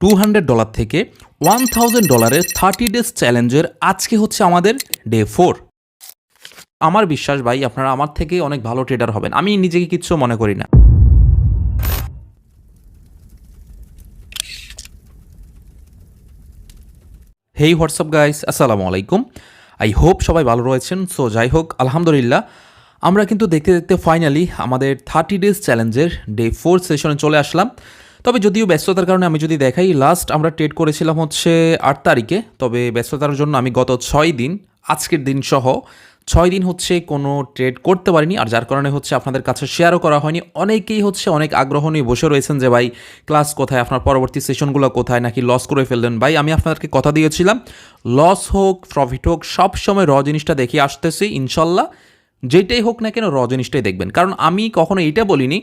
Two hundred dollar থেকে one thousand ডলারের thirty days চ্যালেঞ্জের আজকে হচ্ছে আমাদের ডে ফোর আমার বিশ্বাস ভাই, আপনারা আমার থেকে অনেক ভালো ট্রেডার হবেন। আমি নিজেকে কিচ্ছু মনে করি না। হেই হোয়াটসঅ্যাপ গাইস আসসালামু আলাইকুম। আই হোপ সবাই ভালো রয়েছেন। সো যাই হোক, আলহামদুলিল্লাহ। আমরা কিন্তু দেখতে দেখতে ফাইনালি আমাদের থার্টি ডেজ চ্যালেঞ্জের ডে ফোর সেশনে চলে আসলাম। তবে যদিও ব্যস্ততার কারণে আমি যদি দেখাই লাস্ট আমরা ট্রেড করেছিলাম হচ্ছে আট তারিখে, তবে ব্যস্ততার জন্য আমি গত ছয় দিন, আজকের দিন সহ ছয় দিন হচ্ছে কোনো ট্রেড করতে পারিনি, আর যার কারণে হচ্ছে আপনাদের কাছে শেয়ারও করা হয়নি। অনেকেই হচ্ছে অনেক আগ্রহ নিয়ে বসে রয়েছেন যে, ভাই ক্লাস কোথায়? আপনার পরবর্তী সেশনগুলো কোথায়? নাকি লস করে ফেললেন? ভাই, আমি আপনাদেরকে কথা দিয়েছিলাম লস হোক প্রফিট হোক, সব সময় র জিনিসটা দেখে আসতেছি, ইনশাল্লাহ, যেটাই হোক না কেন র জিনিসটাই দেখবেন। কারণ আমি কখনো এইটা বলিনি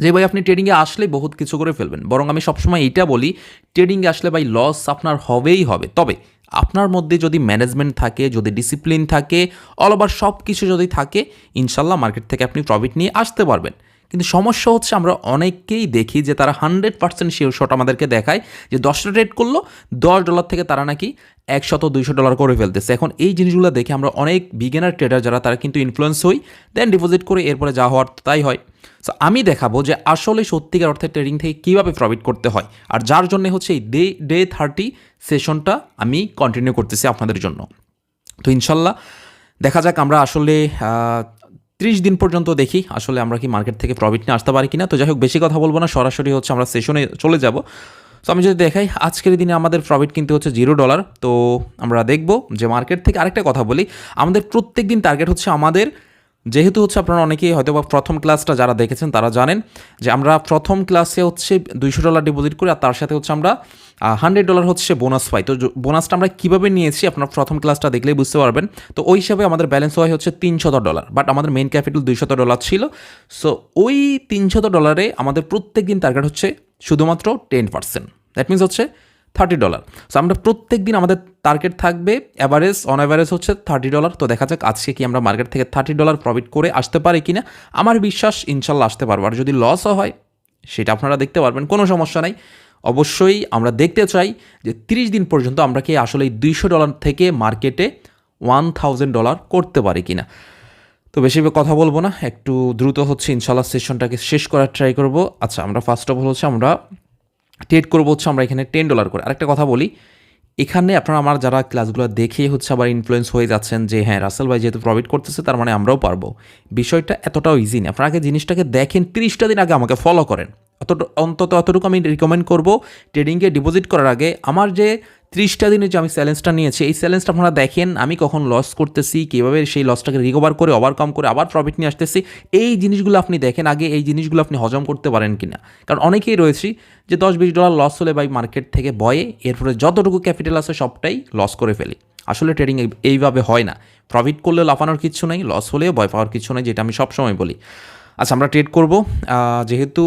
যে ভাই আপনি ট্রেডিংয়ে আসলে বহুত কিছু করে ফেলবেন। বরং আমি সবসময় এইটা বলি ট্রেডিংয়ে আসলে ভাই লস আপনার হবেই হবে। তবে আপনার মধ্যে যদি ম্যানেজমেন্ট থাকে, যদি ডিসিপ্লিন থাকে অল ওভার সব কিছু যদি থাকে, ইনশাল্লাহ মার্কেট থেকে আপনি প্রফিট নিয়ে আসতে পারবেন। কিন্তু সমস্যা হচ্ছে আমরা অনেককেই দেখি যে তারা হান্ড্রেড পার্সেন্ট শিওর শট আমাদেরকে দেখায় যে দশটা ট্রেড করল, দশ ডলার থেকে তারা নাকি একশত দুইশো ডলার করে ফেলতেছে। এখন এই জিনিসগুলো দেখে আমরা অনেক বিগিনার ট্রেডার যারা, তারা কিন্তু ইনফ্লুয়েন্স হই দেন ডিপোজিট করে এরপরে যা হওয়ার তাই হয়। সো আমি দেখাবো যে আসলে সত্যিকার অর্থে ট্রেডিং থেকে কীভাবে প্রফিট করতে হয়, আর যার জন্য হচ্ছে এই ডে ডে থার্টি সেশনটা আমি কন্টিনিউ করতেছি আপনাদের জন্য। তো ইনশাল্লাহ দেখা যাক আমরা আসলে ত্রিশ দিন পর্যন্ত দেখি আসলে আমরা কি মার্কেট থেকে প্রফিট নিয়ে আসতে পারি কিনা। তো যাই হোক, বেশি কথা বলব না, সরাসরি হচ্ছে আমরা সেশনে চলে যাব। তো আমি যদি দেখাই, আজকের দিনে আমাদের প্রফিট কিন্তু হচ্ছে জিরো ডলার তো আমরা দেখব যে মার্কেট থেকে আরেকটা কথা বলি, আমাদের প্রত্যেক দিন টার্গেট হচ্ছে আমাদের। যেহেতু হচ্ছে আপনারা অনেকেই হয়তো বা প্রথম ক্লাসটা যারা দেখেছেন তারা জানেন যে আমরা প্রথম ক্লাসে হচ্ছে দুইশো ডলার ডিপোজিট করি আর তার সাথে হচ্ছে আমরা হান্ড্রেড ডলার হচ্ছে বোনাস পাই তো বোনাসটা আমরা কীভাবে নিয়েছি আপনার প্রথম ক্লাসটা দেখলেই বুঝতে পারবেন। তো ওই হিসাবে আমাদের ব্যালেন্স হয় হচ্ছে তিনশত ডলার বাট আমাদের মেন ক্যাপিটাল দুইশত ডলার ছিল। সো ওই তিনশত ডলারে আমাদের প্রত্যেক দিন টার্গেট হচ্ছে শুধুমাত্র টেন পার্সেন্ট দ্যাট মিনস হচ্ছে থার্টি ডলার সো আমরা প্রত্যেক দিন আমাদের টার্গেট থাকবে অ্যাভারেজ অন অ্যাভারেজ হচ্ছে থার্টি ডলার তো দেখা যাক আজকে কি আমরা মার্কেট থেকে থার্টি ডলার প্রফিট করে আসতে পারি কি না আমার বিশ্বাস ইনশাল্লাহ আসতে পারব। আর যদি লসও হয়, সেটা আপনারা দেখতে পারবেন, কোনো সমস্যা নাই। অবশ্যই আমরা দেখতে চাই যে তিরিশ দিন পর্যন্ত আমরা কি আসলে এই দুইশো ডলার থেকে মার্কেটে ওয়ান থাউজেন্ড ডলার করতে পারি কি না তো বেশি কথা বলব না, একটু দ্রুত হচ্ছে ইনশাল্লাহ সেশনটাকে শেষ করার ট্রাই করব। আচ্ছা আমরা ফার্স্ট অফ অল হচ্ছে আমরা ট্রেড করব হচ্ছে আমরা এখানে টেন ডলার করে। আরেকটা কথা বলি, এখানে আপনারা আমার যারা ক্লাসগুলো দেখে হচ্ছে আবার ইনফ্লুয়েন্স হয়ে যাচ্ছেন যে হ্যাঁ রাসেল ভাই যেহেতু প্রফিট করতেছে, তার মানে আমরাও পারব। বিষয়টা এতটাও ইজি না। আপনারা আগে জিনিসটাকে দেখেন, তিরিশটা দিন আগে আমাকে ফলো করেন। অত অন্তত অতটুকু আমি রিকমেন্ড করব ট্রেডিংয়ে ডিপোজিট করার আগে। আমার যে ত্রিশটা দিনে যে আমি চ্যালেঞ্জটা নিয়েছি, এই চ্যালেঞ্জটা আপনারা দেখেন, আমি কখন লস করতেছি, কীভাবে সেই লসটাকে রিকভার করে ওভারকাম করে, আবার প্রফিট নিয়ে আসতেছি। এই জিনিসগুলো আপনি দেখেন আগে, এই জিনিসগুলো আপনি হজম করতে পারেন কি না কারণ অনেকেই রয়েছি যে দশ বিশ ডলার লস হলে ভাই মার্কেট থেকে বয়ে, এরপরে যতটুকু ক্যাপিটাল আছে সবটাই লস করে ফেলি। আসলে ট্রেডিং এইভাবে হয় না। প্রফিট করলে লাফানোর কিছু নেই লস হলেও ভয় পাওয়ার কিছু নেই, যেটা আমি সবসময় বলি। আচ্ছা আমরা ট্রেড করব। যেহেতু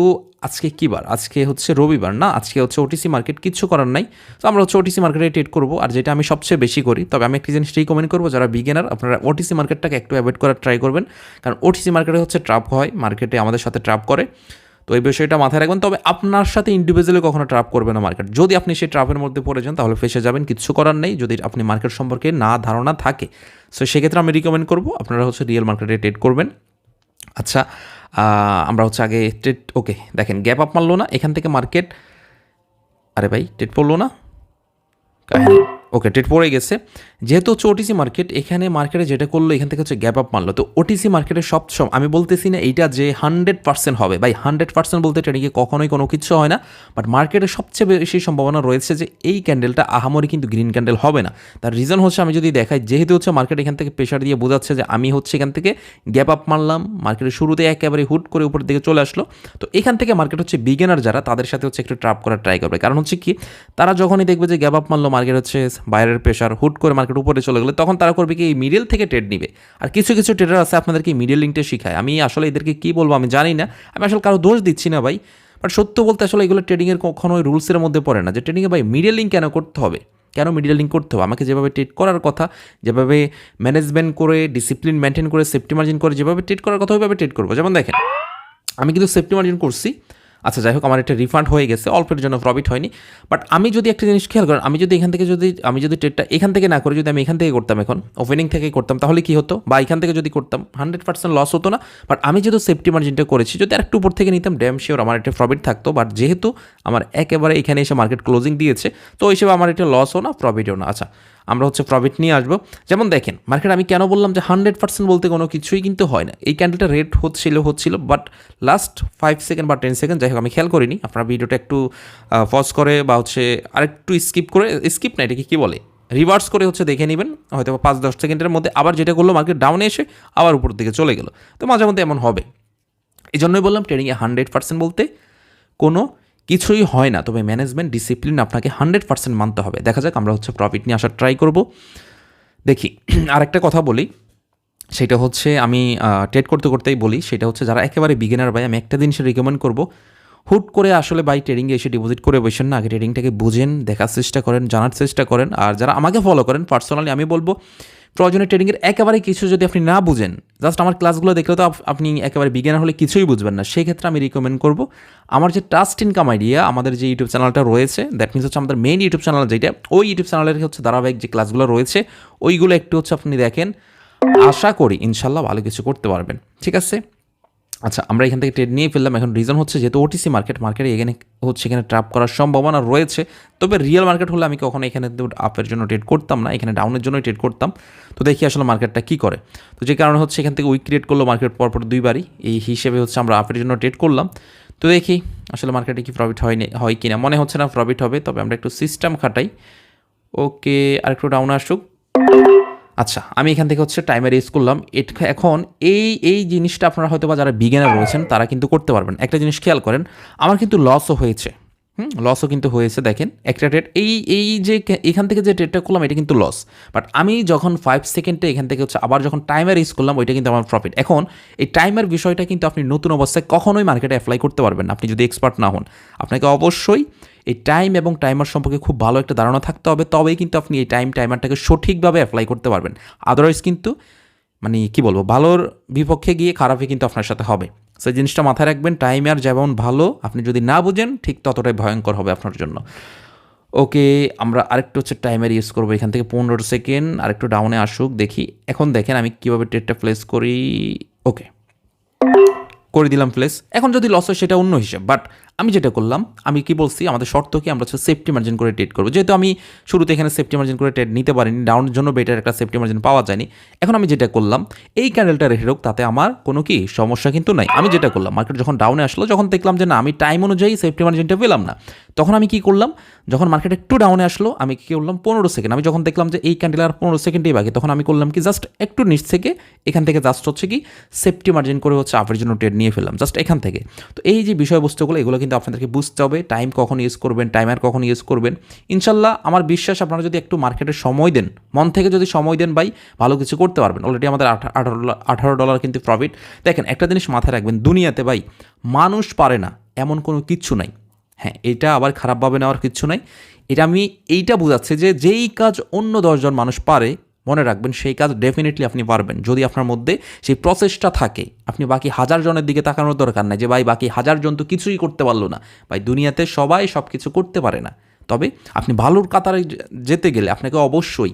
আজকে কী বার? আজকে হচ্ছে রবিবার না? আজকে হচ্ছে ওটিসি মার্কেট কিছু করার নাই। তো আমরা হচ্ছে ওটিসি মার্কেটে ট্রেড করব। আর যেটা আমি সবচেয়ে বেশি করি, তবে আমি একটি জিনিস রিকমেন্ড করব, যারা বিগেনার আপনারা ওটিসি মার্কেটটাকে একটু অ্যাভয়েড করার ট্রাই করবেন। কারণ ওটিসি মার্কেটে হচ্ছে ট্রাপ হয় মার্কেটে আমাদের সাথে ট্রাপ করে। তো এই বিষয়টা মাথায় রাখবেন। তবে আপনার সাথে ইন্ডিভিজুয়ালি কখনো ট্রাপ করবে না মার্কেট যদি আপনি সেই ট্রাপের মধ্যে পড়ে যান, তাহলে ফেসে যাবেন, কিচ্ছু করার নেই। যদি আপনি মার্কেট সম্পর্কে না ধারণা থাকে। সো সেক্ষেত্রে আমি রিকমেন্ড করব, আপনারা হচ্ছে রিয়েল মার্কেটে ট্রেড করবেন। আচ্ছা আমরা হচ্ছে আগে ট্রেড ওকে দেখেন গ্যাপ আপ মারলো না, এখান থেকে মার্কেট আরে ভাই ট্রেড পড়ল না? কাহিনী ওকে ট্রেড পড়ে গেছে। যেহেতু হচ্ছে ওটিসি মার্কেট এখানে মার্কেটে যেটা করল, এখান থেকে হচ্ছে গ্যাপ আপ মারলো। তো ওটিসি মার্কেটে সব আমি বলতেছি না এইটা যে হান্ড্রেড পার্সেন্ট হবে। বাই হান্ড্রেড পার্সেন্ট বলতে ট্রেডিংয়ে কখনোই কোনো কিছু হয় না। বাট মার্কেটে সবচেয়ে বেশি সম্ভাবনা রয়েছে যে এই ক্যান্ডেলটা আহামরি কিন্তু গ্রিন ক্যান্ডেল হবে না। তার রিজন হচ্ছে আমি যদি দেখাই, যেহেতু হচ্ছে মার্কেট এখান থেকে প্রেশার দিয়ে বোঝাচ্ছে যে আমি হচ্ছে এখান থেকে গ্যাপ আপ মারলাম মার্কেটের শুরুতে একেবারে হুট করে উপর দিকে চলে আসলো, তো এখান থেকে মার্কেট হচ্ছে বিগেনার যারা, তাদের সাথে হচ্ছে একটু ট্রাপ করার ট্রাই করবে। কারণ হচ্ছে কি, তারা যখনই দেখবে যে গ্যাপ আপ মারলো মার্কেট হচ্ছে বাইরের প্রেশার হুট করে মার্কেট উপরে চলে গেলে তখন তারা করবে কি, এই মিডল থেকে ট্রেড নিবে। আর কিছু কিছু ট্রেডার আছে আপনাদেরকে মিডল লিঙ্কটা শিখায়। আমি আসলে এদেরকে কী বলব আমি জানি না। আমি আসলে কারও দোষ দিচ্ছি না ভাই। বাট সত্য বলতে আসলে এগুলো ট্রেডিংয়ের কখনোই রুলসের মধ্যে পড়ে না। যে ট্রেডিংয়ে ভাই মিডল লিঙ্ক কেন করতে হবে? কেন মিডিল লিঙ্ক করতে হবে? আমাকে যেভাবে ট্রেড করার কথা, যেভাবে ম্যানেজমেন্ট করে ডিসিপ্লিন মেনটেন করে সেফটি মার্জিন করে, যেভাবে ট্রেড করার কথা ওইভাবে ট্রেড করব। যেমন দেখেন, আমি কিন্তু সেফটি মার্জিন করছি। আচ্ছা যাই হোক, আমার একটা রিফান্ড হয়ে গেছে, অল্পের জন্য প্রফিট হয়নি। বাট আমি যদি একটা জিনিস খেয়াল করেন, আমি যদি এখান থেকে যদি, আমি যদি ট্রেডটা এখান থেকে না করে যদি আমি এখান থেকে করতাম এখন ওপেনিং থেকে করতাম, তাহলে কি হতো? বা এখান থেকে যদি করতাম হান্ড্রেড পার্সেন্ট লস হতো না। বাট আমি যেহেতু সেফটি মার্জিনটা করেছি, যদি আরেকটু উপর থেকে নিতাম ড্যাম শিওর আমার একটা প্রফিট থাকতো। বাট যেহেতু আমার একেবারে এখানে এসে মার্কেট ক্লোজিং দিয়েছে, তো হিসেবে আমার এটা লসও না প্রফিটও না। আচ্ছা আমরা হচ্ছে প্রফিট নিয়ে আসব। যেমন দেখেন মার্কেট আমি কেন বললাম যে হান্ড্রেড পার্সেন্ট বলতে কোনো কিছুই কিন্তু হয় না। এই ক্যান্ডেলটা রেট হচ্ছিল হচ্ছিল বাট লাস্ট ফাইভ সেকেন্ড বা টেন সেকেন্ড যাই হোক আমি খেয়াল করিনি, আপনার ভিডিওটা একটু পজ করে বা হচ্ছে আরেকটু স্কিপ করে স্কিপ না, এটাকে কী বলে? রিভার্স করে হচ্ছে দেখে নেবেন হয়তো পাঁচ দশ সেকেন্ডের মধ্যে আবার যেটা করল মার্কেট ডাউনে এসে আবার উপর দিকে চলে গেলো। তো মাঝে মধ্যে এমন হবে। এই জন্যই বললাম ট্রেডিংয়ে হান্ড্রেড পার্সেন্ট বলতে কোনো কিছুই হয় না। তবে ম্যানেজমেন্ট ডিসিপ্লিন আপনাকে হান্ড্রেড পার্সেন্ট মানতে হবে। দেখা যাক আমরা হচ্ছে প্রফিট নিয়ে আসার ট্রাই করব। দেখি, আরেকটা কথা বলি। সেটা হচ্ছে আমি ট্রেড করতে করতেই বলি। সেটা হচ্ছে যারা একেবারে বিগিনার ভাই, আমি একটা জিনিস রিকমেন্ড করব। হুট করে আসলে বাই ট্রেডিংয়ে এসে ডিপোজিট করে বসেন না। আগে ট্রেডিংটাকে বুঝেন, দেখার চেষ্টা করেন, জানার চেষ্টা করেন। আর যারা আমাকে ফলো করেন পার্সোনালি আমি বলব প্রয়োজনে ট্রেডিংয়ের একেবারে কিছু যদি আপনি না বুঝেন জাস্ট আমার ক্লাসগুলো দেখলে তো আপনি একেবারে বিজ্ঞান হলে কিছুই বুঝবেন না। সেই ক্ষেত্রে আমি রিকমেন্ড করব, আমার যে ট্রাস্ট ইনকাম আইডিয়া আমাদের যে ইউটিউব চ্যানেলটা রয়েছে দ্যাট মিনস হচ্ছে আমাদের মেন ইউটিউব চ্যানেল যেটা, ওই ইউটিউব চ্যানেলের হচ্ছে ধারাবাহিক যে ক্লাসগুলো রয়েছে, ওইগুলো একটু হচ্ছে আপনি দেখেন, আশা করি ইনশাল্লাহ ভালো কিছু করতে পারবেন। ঠিক আছে? আচ্ছা আমরা এখান থেকে ট্রেড নিয়ে ফেললাম। এখন রিজন হচ্ছে যেহেতু ওটিসি মার্কেট মার্কেটে এখানে হচ্ছে এখানে ট্র্যাপ করার সম্ভাবনা রয়েছে। তবে রিয়েল মার্কেট হলে আমি কখনো এখানে আপের জন্য ট্রেড করতাম না, এখানে ডাউনের জন্য ট্রেড করতাম। তো দেখি আসলে মার্কেটটা কী করে। তো যে কারণে হচ্ছে এখান থেকে উইক ক্রিয়েট করল মার্কেট পরপর দুইবারই। এই হিসেবে হচ্ছে আমরা আপের জন্য ট্রেড করলাম। তো দেখি আসলে মার্কেটে কি প্রফিট হয়নি হয় কি না মনে হচ্ছে না প্রফিট হবে, তবে আমরা একটু সিস্টেম খাটাই। ওকে আরেকটু ডাউন আসুক। আচ্ছা আমি এখান থেকে হচ্ছে টাইমার ইউজ করলাম। এখন এই এই জিনিসটা আপনারা হয়তো বা যারা বিজ্ঞানার রয়েছেন, তারা কিন্তু করতে পারবেন। একটা জিনিস খেয়াল করেন, আমার কিন্তু লসও হয়েছে। হুম লসও কিন্তু হয়েছে, দেখেন। একটা ট্রেড এই এই যে এখান থেকে যে ট্রেডটা করলাম, এটা কিন্তু লস বাট আমি যখন ফাইভ সেকেন্ডে এখান থেকে হচ্ছে আবার যখন টাইমার ইউজ করলাম, ওইটা কিন্তু আমার প্রফিট এখন, এই টাইমার বিষয়টা কিন্তু আপনি নতুন অবস্থায় কখনোই মার্কেটে অ্যাপ্লাই করতে পারবেন না, আপনি যদি এক্সপার্ট না হন। আপনাকে অবশ্যই এই টাইম এবং টাইমার সম্পর্কে খুব ভালো একটা ধারণা থাকতে হবে, তবেই কিন্তু আপনি এই টাইম টাইমারটাকে সঠিকভাবে অ্যাপ্লাই করতে পারবেন। আদারওয়াইজ কিন্তু মানে কি বলব, ভালোর বিপক্ষে গিয়ে খারাপই কিন্তু আপনার সাথে হবে। সেই জিনিসটা মাথায় রাখবেন টাইম আর যেমন ভালো, আপনি যদি না বুঝেন, ঠিক ততটাই ভয়ঙ্কর হবে আপনার জন্য। ওকে আমরা আরেকটু হচ্ছে টাইমের ইউজ করব এখান থেকে পনেরো সেকেন্ড আরেকটু ডাউনে আসুক, দেখি। এখন দেখেন আমি কীভাবে টেটটা প্লেস করি। ওকে করে দিলাম প্লেস এখন যদি লস হয়, সেটা অন্য হিসেব বাট আমি যেটা করলাম, আমি কি বলছি, আমাদের শর্ত কি, আমরা হচ্ছে সেফটি মার্জিন করে ট্রেড করব। যেহেতু আমি শুরুতে এখানে সেফটি মার্জিন করে ট্রেড নিতে পারিনি ডাউনের জন্য বেটার একটা সেফটি মার্জিন পাওয়া যায়নি। এখন আমি যেটা করলাম, এই ক্যান্ডেলটা রেখে হোক তাতে আমার কোনো কি সমস্যা কিন্তু নাই। আমি যেটা করলাম মার্কেট যখন ডাউনে আসলো, যখন দেখলাম যে না, আমি টাইম অনুযায়ী সেফটি মার্জিনটা পেলাম না, তখন আমি কি করলাম, যখন মার্কেট একটু ডাউনে আসলো, আমি কি করলাম, পনেরো সেকেন্ড আমি যখন দেখলাম যে এই ক্যান্ডেল আর পনেরো সেকেন্ডই বাকি, তখন আমি করলাম কি জাস্ট একটু নিচ থেকে, এখান থেকে জাস্ট হচ্ছে কি সেফটি মার্জিন করে হচ্ছে আপের জন্য ট্রেড নিয়ে ফেললাম জাস্ট এখান থেকে। তো এই যে বিষয়বস্তুগুলো, এগুলো কিন্তু আপনাদেরকে বুঝতে হবে টাইম কখন ইউজ করবেন টাইমার কখন ইউজ করবেন। ইনশাল্লাহ আমার বিশ্বাস, আপনারা যদি একটু মার্কেটে সময় দেন, মন থেকে যদি সময় দেন ভাই, ভালো কিছু করতে পারবেন। অলরেডি আমাদের আঠা- আঠারো আঠারো ডলার কিন্তু প্রফিট দেখেন, একটা জিনিস মাথায় রাখবেন, দুনিয়াতে ভাই, মানুষ পারে না এমন কোনো কিচ্ছু নাই। হ্যাঁ এটা আবার খারাপভাবে নেওয়ার কিচ্ছু নাই। এটা আমি এইটা বোঝাচ্ছে যে, যেই কাজ অন্য দশজন মানুষ পারে মনে রাখবেন, সেই কাজ ডেফিনেটলি আপনি পারবেন। যদি আপনার মধ্যে সেই প্রসেসটা থাকে, আপনি বাকি হাজার জনের দিকে তাকানোর দরকার নাই যে, ভাই, বাকি হাজার জন তো কিছুই করতে পারল না। ভাই, দুনিয়াতে সবাই সব কিছু করতে পারে না। তবে আপনি ভালোর কাতারে যেতে গেলে আপনাকে অবশ্যই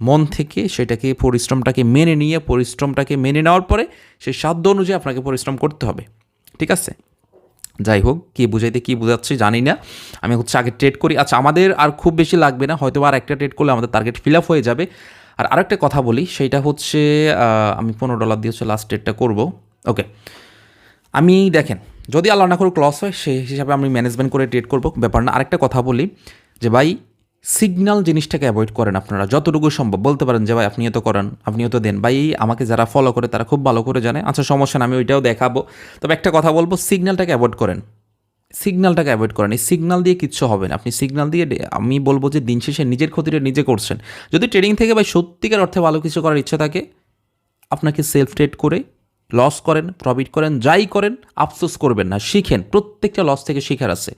মন থেকে সেটাকে, পরিশ্রমটাকে মেনে নিয়ে, পরিশ্রমটাকে মেনে নেওয়ার পরে সেই সাধ্য অনুযায়ী আপনাকে পরিশ্রম করতে হবে। ঠিক আছে? যাই হোক, কী বুঝাইতে, কী বোঝাচ্ছি জানি না। আমি হচ্ছে আগে ট্রেড করি। আচ্ছা আমাদের আর খুব বেশি লাগবে না। হয়তো আর একটা ট্রেড করলে আমাদের টার্গেট ফিল আপ হয়ে যাবে। আর আরেকটা কথা বলি, সেইটা হচ্ছে আমি পনেরো ডলার দিয়ে হচ্ছে লাস্ট ডেটটা করব। ওকে আমি দেখেন, যদি আল্লাহ না করুক লস হয়, সেই হিসাবে আমি ম্যানেজমেন্ট করে ট্রেড করব, ব্যাপার না। আরেকটা কথা বলি, যে ভাই সিগন্যাল জিনিসটাকে অ্যাভয়েড করেন আপনারা, যতটুকু সম্ভব। বলতে পারেন যে, ভাই আপনিও তো করেন আপনিও তো দেন। ভাই আমাকে যারা ফলো করে, তারা খুব ভালো করে জানে। আচ্ছা সমস্যা না আমি ওইটাও দেখাবো। তবে একটা কথা বলব সিগনালটাকে অ্যাভয়েড করেন। সিগন্যালটাকে অ্যাভয়েড করেন। এই সিগন্যাল দিয়ে কিচ্ছু হবে না। আপনি সিগনাল দিয়ে আমি বলব যে দিন শেষে নিজের ক্ষতিটা নিজে করছেন। যদি ট্রেডিং থেকে ভাই সত্যিকার অর্থে ভালো কিছু করার ইচ্ছা থাকে, আপনাকে সেলফ ট্রেড করে লস করেন প্রফিট করেন, যাই করেন, আফসোস করবেন না, শিখেন। প্রত্যেকটা লস থেকে শিখার আছে।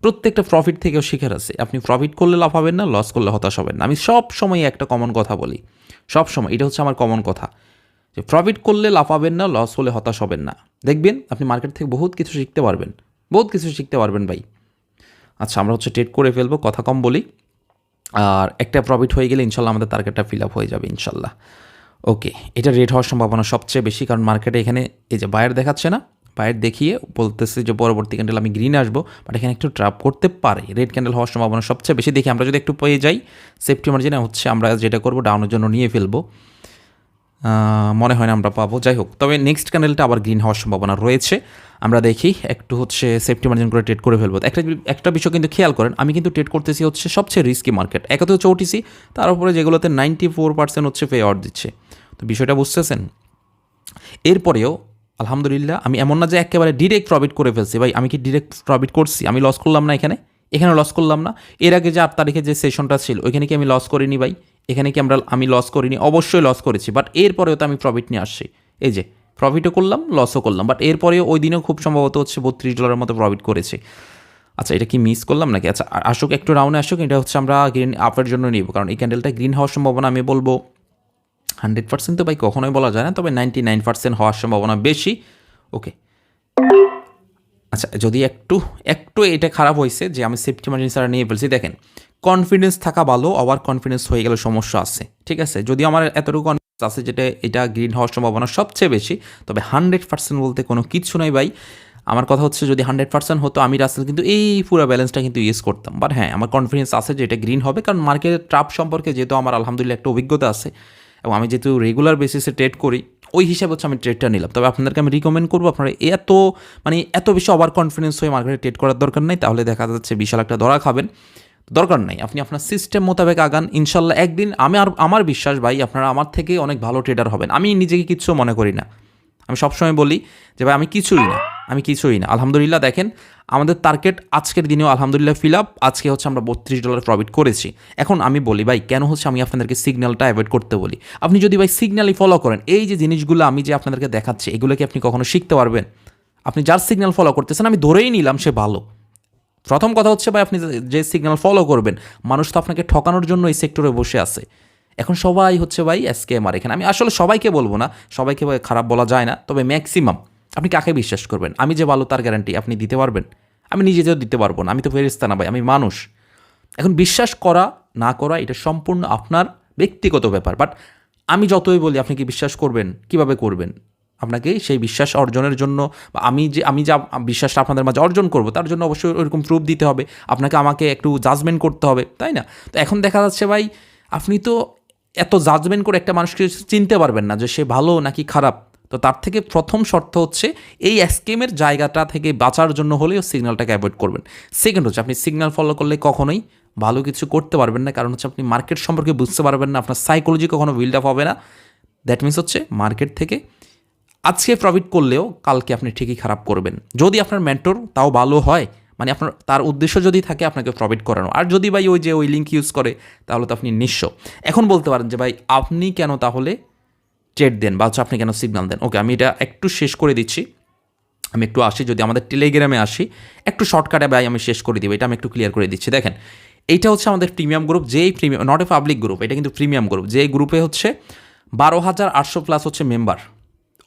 প্রত্যেকটা প্রফিট থেকেও শিখার আছে। আপনি প্রফিট করলে লাভ হবেন না লস করলে হতাশ হবেন না। আমি সব সময় একটা কমন কথা বলি। সব সময়। এটা হচ্ছে আমার কমন কথা। যে প্রফিট করলে লাভ পাবেন না লস হলে হতাশ হবেন না। দেখবেন আপনি মার্কেট থেকে বহুত কিছু শিখতে পারবেন। বহুত কিছু শিখতে পারবেন ভাই। আচ্ছা আমরা হচ্ছে ট্রেড করে ফেলব, কথা কম বলি। আর একটা প্রফিট হয়ে গেলে ইনশাল্লাহ আমাদের টার্গেটটা ফিল আপ হয়ে যাবে ইনশাল্লাহ। ওকে এটা রেট হওয়ার সম্ভাবনা সবচেয়ে বেশি, কারণ মার্কেটে এখানে এই যে বায়ার দেখাচ্ছে না বায়ার দেখিয়ে বলতেছে যে পরবর্তী ক্যান্ডেল আমি গ্রিন আসব বাট এখানে একটু ট্রাপ করতে পারে। রেড ক্যান্ডেল হওয়ার সম্ভাবনা সবচেয়ে বেশি, দেখি আমরা যদি একটু পেয়ে যাই সেফটি মার্জিনে হচ্ছে আমরা যেটা করব ডাউনের জন্য নিয়ে ফেলব। মনে হয় না আমরা পাবো। যাই হোক, তবে নেক্সট ক্যান্ডেলটা আবার গ্রিন হওয়ার সম্ভাবনা রয়েছে। আমরা দেখি, একটু হচ্ছে সেফটি মার্জিন করে ট্রেড করে ফেলব। একটা একটা বিষয় কিন্তু খেয়াল করেন, আমি কিন্তু ট্রেড করতেছি হচ্ছে সবচেয়ে রিস্কি মার্কেট একে হচ্ছে ওটিসি তার উপরে যেগুলোতে নাইনটি ফোর পার্সেন্ট হচ্ছে পে আউট দিচ্ছে। তো বিষয়টা বুঝতেছেন? এরপরেও, আলহামদুলিল্লাহ, আমি এমন না যে একেবারে ডিরেক্ট প্রফিট করে ফেলছি। ভাই, আমি কি ডিরেক্ট প্রফিট করছি? আমি লস করলাম না এখানে? এখানে লস করলাম না। এর আগে যে আট তারিখে যে সেশনটা ছিল, ওইখানে কি আমি লস করিনি ভাই? এখানে কি আমরা, আমি লস করিনি? অবশ্যই লস করেছি বাট এরপরেও তো আমি প্রফিট নিয়ে আসছি। এই যে প্রফিটও করলাম লসও করলাম বাট এরপরেও ওই দিনেও খুব সম্ভবত হচ্ছে বত্রিশ ডলারের মতো প্রফিট করেছি। আচ্ছা এটা কি মিস করলাম নাকি? আচ্ছা আসুক, একটু রাউন্ডে আসুক, এটা হচ্ছে আমরা গ্রিন আপের জন্য নিব, কারণ এই ক্যান্ডেলটা গ্রিন হওয়ার সম্ভাবনা আমি বলব। হান্ড্রেড পার্সেন্ট তো ভাই কখনোই বলা যায় না, তবে নাইনটি নাইন পার্সেন্ট হওয়ার সম্ভাবনা বেশি। ওকে আচ্ছা যদি একটু একটু এটা খারাপ হয়েছে, যে আমি সেফটি মার্জিন ছাড়া নিয়ে ফেলছি, দেখেন কনফিডেন্স থাকা ভালো ওভার কনফিডেন্স হয়ে গেলে সমস্যা আছে, ঠিক আছে? যদি আমার এতটুকু কনফিডেন্স আছে যেটা, এটা গ্রিন হওয়ার সম্ভাবনা সবচেয়ে বেশি, তবে হান্ড্রেড পার্সেন্ট বলতে কোনো কিচ্ছু নয় ভাই। আমার কথা হচ্ছে যদি হান্ড্রেড পার্সেন্ট হতো, আমি রাসেল কিন্তু এই পুরো ব্যালেন্সটা কিন্তু ইউজ করতাম। বাট হ্যাঁ আমার কনফিডেন্স আছে যে এটা গ্রিন হবে, কারণ মার্কেটের ট্রাপ সম্পর্কে যেহেতু আমার আলহামদুলিল্লাহ একটা অভিজ্ঞতা আছে, এবং আমি যেহেতু রেগুলার বেসিসে ট্রেড করি, ওই হিসাবে হচ্ছে আমি ট্রেডটা নিলাম। তবে আপনাদেরকে আমি রিকমেন্ড করব, আপনারা এত মানে এত বেশি ওভার কনফিডেন্স হয়ে মার্কেটে ট্রেড করার দরকার নেই, তাহলে দেখা যাচ্ছে বিশাল একটা ধরা খাবেন। দরকার নাই। আপনি আপনার সিস্টেম মোতাবেক আগান। ইনশাল্লাহ একদিন আমি আর, আমার বিশ্বাস ভাই, আপনারা আমার থেকে অনেক ভালো ট্রেডার হবেন। আমি নিজেকে কিচ্ছু মনে করি না। আমি সবসময় বলি যে ভাই, আমি কিছুই না। আমি কিছুই না। আলহামদুলিল্লাহ, দেখেন, আমাদের টার্গেট আজকের দিনেও আলহামদুলিল্লাহ ফিল আপ আজকে হচ্ছে আমরা বত্রিশ ডলার প্রফিট করেছি। এখন আমি বলি ভাই, কেন হচ্ছে আমি আপনাদেরকে সিগন্যালটা অ্যাভয়েড করতে বলি? আপনি যদি ভাই সিগন্যালই ফলো করেন, এই যে জিনিসগুলো আমি যে আপনাদেরকে দেখাচ্ছি, এগুলো কি আপনি কখনো শিখতে পারবেন? আপনি যার সিগন্যাল ফলো করতেছেন, আমি ধরেই নিলাম সে ভালো। প্রথম কথা হচ্ছে ভাই, আপনি যে- সিগন্যাল ফলো করবেন, মানুষ তো আপনাকে ঠকানোর জন্য এই সেক্টরে বসে আছে। এখন সবাই হচ্ছে ভাই এসকেএমআর এখানে। আমি আসলে সবাইকে বলব না, সবাইকে ভাই খারাপ বলা যায় না, তবে ম্যাক্সিমাম আপনি কাকে বিশ্বাস করবেন? আমি যে ভালো তার গ্যারান্টি আপনি দিতে পারবেন? আমি নিজে যেও দিতে পারব না, আমি তো ফেরিস্তা না ভাই, আমি মানুষ। এখন বিশ্বাস করা, না করা, এটা সম্পূর্ণ আপনার ব্যক্তিগত ব্যাপার। বাট আমি যতই বলি, আপনি কি বিশ্বাস করবেন? কীভাবে করবেন? আপনাকে সেই বিশ্বাস অর্জনের জন্য বা আমি যে, আমি যা বিশ্বাসটা আপনাদের মাঝে অর্জন করব, তার জন্য অবশ্যই ওইরকম প্রুফ দিতে হবে। আপনাকে আমাকে একটু জাজমেন্ট করতে হবে, তাই না? তো এখন দেখা যাচ্ছে ভাই, আপনি তো এত জাজমেন্ট করে একটা মানুষকে চিনতে পারবেন না যে সে ভালো নাকি খারাপ। তো তার থেকে প্রথম শর্ত হচ্ছে এই স্কেমের জায়গাটা থেকে বাঁচার জন্য হলেও সিগন্যালটাকে অ্যাভয়েড করবেন। সেকেন্ড হচ্ছে, আপনি সিগন্যাল ফলো করলে কখনোই ভালো কিছু করতে পারবেন না। কারণ হচ্ছে আপনি মার্কেট সম্পর্কে বুঝতে পারবেন না, আপনার সাইকোলজি কখনো বিল্ড আপ হবে না। দ্যাট মিনস হচ্ছে মার্কেট থেকে আজকে প্রফিট করলেও কালকে আপনি ঠিকই খারাপ করবেন। যদি আপনার মেন্টর তাও ভালো হয় মানে আপনার, তার উদ্দেশ্য যদি থাকে আপনাকে প্রফিট করানো। আর যদি ভাই ওই যে ওই লিঙ্ক ইউজ করে, তাহলে তো আপনি নিঃস্ব। এখন বলতে পারেন যে ভাই, আপনি কেন তাহলে ট্রেড দেন বা হচ্ছে আপনি কেন সিগনাল দেন? ওকে আমি এটা একটু শেষ করে দিচ্ছি। আমি একটু আসি, যদি আমাদের টেলিগ্রামে আসি, একটু শর্টকাটে ভাই আমি শেষ করে দিব, এটা আমি একটু ক্লিয়ার করে দিচ্ছি। দেখেন, এইটা হচ্ছে আমাদের প্রিমিয়াম গ্রুপ যেই premium not a public group এটা কিন্তু প্রিমিয়াম গ্রুপ যেই গ্রুপে হচ্ছে বারো হাজার আটশো প্লাস হচ্ছে মেম্বার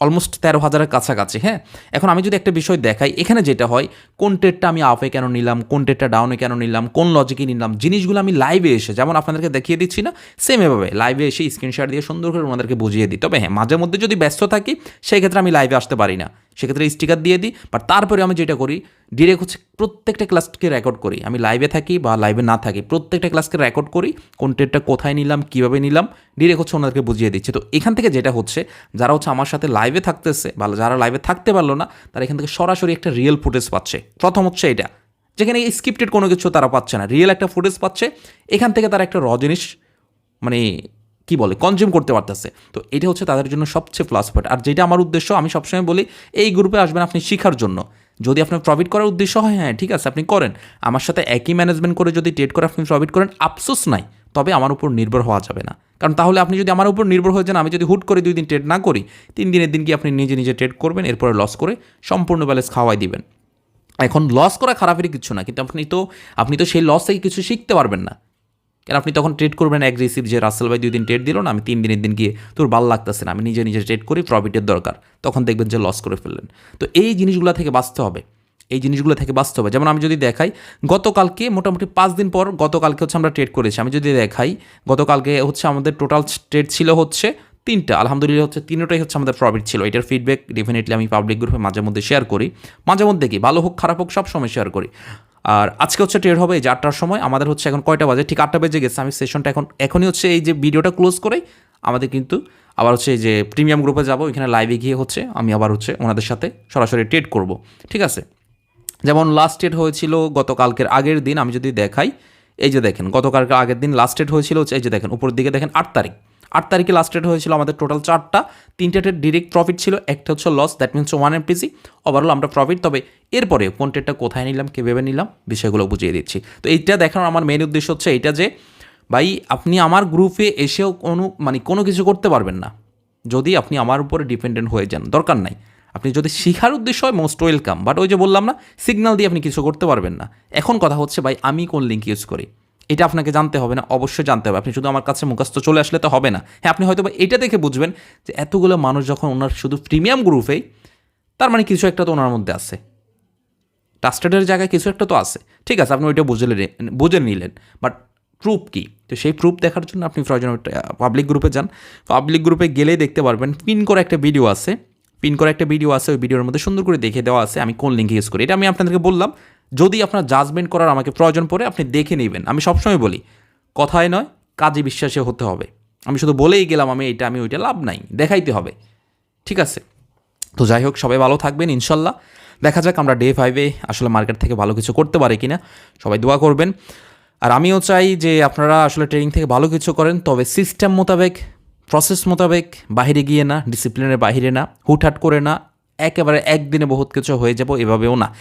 অলমোস্ট তেরো হাজারের কাছাকাছি হ্যাঁ? এখন আমি যদি একটা বিষয় দেখাই, এখানে যেটা হয়, কোন টেটটা আমি আপে কেন নিলাম, কোন টেটটা ডাউনে কেন নিলাম, কোন লজিকে নিলাম, জিনিসগুলো আমি লাইভে এসে, যেমন আপনাদেরকে দেখিয়ে দিচ্ছি না সেম এভাবে লাইভে এসে স্ক্রিনশট দিয়ে সুন্দর করে ওনাদেরকে বুঝিয়ে দিই। তবে হ্যাঁ মাঝে মধ্যে যদি ব্যস্ত থাকি, সেই ক্ষেত্রে আমি লাইভে আসতে পারি না। সেক্ষেত্রে স্টিকার দিয়ে দিই বাট তারপরে আমি যেটা করি ডিরেক্ট হচ্ছে প্রত্যেকটা ক্লাসকে রেকর্ড করি। আমি লাইভে থাকি বা লাইভে না থাকি, প্রত্যেকটা ক্লাসকে রেকর্ড করি কোন ট্রেডটা কোথায় নিলাম, কীভাবে নিলাম ডিরেক্ট হচ্ছে ওনাদেরকে বুঝিয়ে দিচ্ছে। তো এখান থেকে যেটা হচ্ছে, যারা হচ্ছে আমার সাথে লাইভে থাকতেছে বা যারা লাইভে থাকতে পারল না, তারা এখান থেকে সরাসরি একটা রিয়েল ফুটেজ পাচ্ছে। প্রথম হচ্ছে এটা। যেখানে স্ক্রিপ্টেড কোনো কিছু তারা পাচ্ছে না রিয়েল একটা ফুটেজ পাচ্ছে। এখান থেকে তারা একটা র জিনিস মানে কি বলে কনজিউম করতে পারতেছে। তো এটা হচ্ছে তাদের জন্য সবচেয়ে প্লাস পয়েন্ট আর যেটা আমার উদ্দেশ্য, আমি সবসময় বলি, এই গ্রুপে আসবেন আপনি শেখার জন্য। যদি আপনার প্রফিট করার উদ্দেশ্য হয় হ্যাঁ ঠিক আছে, আপনি করেন। আমার সাথে একই ম্যানেজমেন্ট করে যদি ট্রেড করে আপনি প্রফিট করেন, আফসোস নাই। তবে আমার উপর নির্ভর হওয়া যাবে না। কারণ তাহলে আপনি যদি আমার উপর নির্ভর হয়ে যান, আমি যদি হুট করে দুই দিন ট্রেড না করি, তিন দিনের দিন কি আপনি নিজে নিজে ট্রেড করবেন, এরপরে লস করে সম্পূর্ণ ব্যালেন্স খাওয়াই দিবেন। এখন লস করা খারাপেরই কিছু না, কিন্তু আপনি তো আপনি তো সেই লস থেকে কিছু শিখতে পারবেন না। কেন আপনি তখন ট্রেড করবেন অ্যাগ্রেসিভ যে রাসেল ভাই দুই দিন ট্রেড দিল না, আমি তিন দিনের দিন গিয়ে তোর ভালো লাগতেছে না, আমি নিজে নিজে ট্রেড করি প্রফিটের দরকার। তখন দেখবেন যে লস করে ফেললেন। তো এই জিনিসগুলো থেকে বাঁচতে হবে। এই জিনিসগুলো থেকে বাঁচতে হবে। যেমন আমি যদি দেখাই, গতকালকে মোটামুটি পাঁচ দিন পর গতকালকে হচ্ছে আমরা ট্রেড করেছি। আমি যদি দেখাই, গতকালকে হচ্ছে আমাদের টোটাল ট্রেড ছিল হচ্ছে তিনটা। আলহামদুলিল্লাহ হচ্ছে তিনটাই হচ্ছে আমাদের প্রফিট ছিল। এটার ফিডব্যাক ডেফিনেটলি আমি পাবলিক গ্রুপে মাঝে মধ্যে শেয়ার করি। মাঝে মধ্যে কি? ভালো হোক, খারাপ হোক, সব সময় শেয়ার করি। আর আজকে হচ্ছে ট্রেড হবে এই যে আটটার সময়। আমাদের হচ্ছে এখন কয়টা বাজে? ঠিক আটটা বেজে গেছে। আমি সেশনটা এখন এখনই হচ্ছে এই যে ভিডিওটা ক্লোজ করে আমাদের কিন্তু আবার হচ্ছে যে প্রিমিয়াম গ্রুপে যাব। এখানে লাইভে গিয়ে হচ্ছে আমি আবার হচ্ছে ওনাদের সাথে সরাসরি ট্রেড করব। ঠিক আছে? যেমন লাস্ট ডেট হয়েছিল গতকালকের আগের দিন, আমি যদি দেখাই, এই যে দেখেন গতকালকে আগের দিন লাস্ট ডেট হয়েছিল এই যে দেখেন, উপরের দিকে দেখেন আট তারিখ। আট তারিখে লাস্ট ডেট হয়েছিল আমাদের টোটাল চারটা। তিনটা ডেট ডিরেক্ট প্রফিট ছিল, একটা হচ্ছে loss that means one MPC overall আমরা প্রফিট তবে এরপরে কোন ট্রেডটা কোথায় নিলাম কীভাবে নিলাম, বিষয়গুলো বুঝিয়ে দিচ্ছি। তো এইটা দেখানোর আমার মেন উদ্দেশ্য হচ্ছে এইটা যে, ভাই, আপনি আমার গ্রুপে এসেও কোনো মানে কোনো কিছু করতে পারবেন না। যদি আপনি আমার উপরে ডিপেন্ডেন্ট হয়ে যান, দরকার নাই। আপনি যদি শিখার উদ্দেশ্য হয় মোস্ট ওয়েলকাম বাট ওই যে বললাম না সিগন্যাল দিয়ে আপনি কিছু করতে পারবেন না। এখন কথা হচ্ছে, ভাই, আমি কোন লিঙ্ক ইউজ করি? এটা আপনাকে জানতে হবে না, অবশ্যই জানতে হবে। আপনি শুধু আমার কাছে মুখস্থ চলে আসলে তো হবে না। হ্যাঁ আপনি হয়তো এটা দেখে বুঝবেন যে এতগুলো মানুষ যখন ওনার শুধু প্রিমিয়াম গ্রুপেই, তার মানে কিছু একটা তো ওনার মধ্যে আছে। ট্রাস্টেডের জায়গায় কিছু একটা তো আছে। ঠিক আছে, আপনি ওইটা বুঝলে বুঝে নিলেন। বাট প্রুফ কী? তো সেই প্রুফ দেখার জন্য আপনি প্রয়োজন পাবলিক গ্রুপে যান। পাবলিক গ্রুপে গেলেই দেখতে পারবেন, পিন করে একটা ভিডিও আছে। পিন করে একটা ভিডিও আছে, ওই ভিডিওর মধ্যে সুন্দর করে দেখে দেওয়া আছে। আমি কোন লিঙ্ক ইউজ করি? এটা আমি আপনাদেরকে বললাম। যদি আপনার জাজমেন্ট করার আমাকে প্রয়োজন পড়ে, আপনি দেখে নেবেন। আমি সবসময় বলি, কথায় নয়, কাজে বিশ্বাসী হতে হবে। আমি শুধু বলেই গেলাম, আমি এটা আমি ওইটা, লাভ নাই, দেখাইতে হবে। ঠিক আছে? তো যাই হোক, সবাই ভালো থাকবেন, ইনশাল্লাহ। দেখা যাক আমরা ডে ফাইভে আসলে মার্কেট থেকে ভালো কিছু করতে পারি কি না সবাই দোয়া করবেন। আর আমিও চাই যে আপনারা আসলে ট্রেনিং থেকে ভালো কিছু করেন, তবে সিস্টেম মোতাবেক প্রসেস মোতাবেক, বাহিরে গিয়ে না ডিসিপ্লিনের বাহিরে না, হুটহাট করে না, একেবারে একদিনে বহুত কিছু হয়ে যাব, এভাবেও না।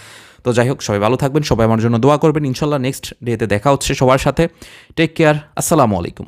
তো যাই হোক, সবাই ভালো থাকবেন, সবাই আমার জন্য দোয়া করবেন। ইনশাল্লাহ নেক্সট ডেতে দেখা হচ্ছে সবার সাথে। টেক কেয়ার আসসালামু আলাইকুম।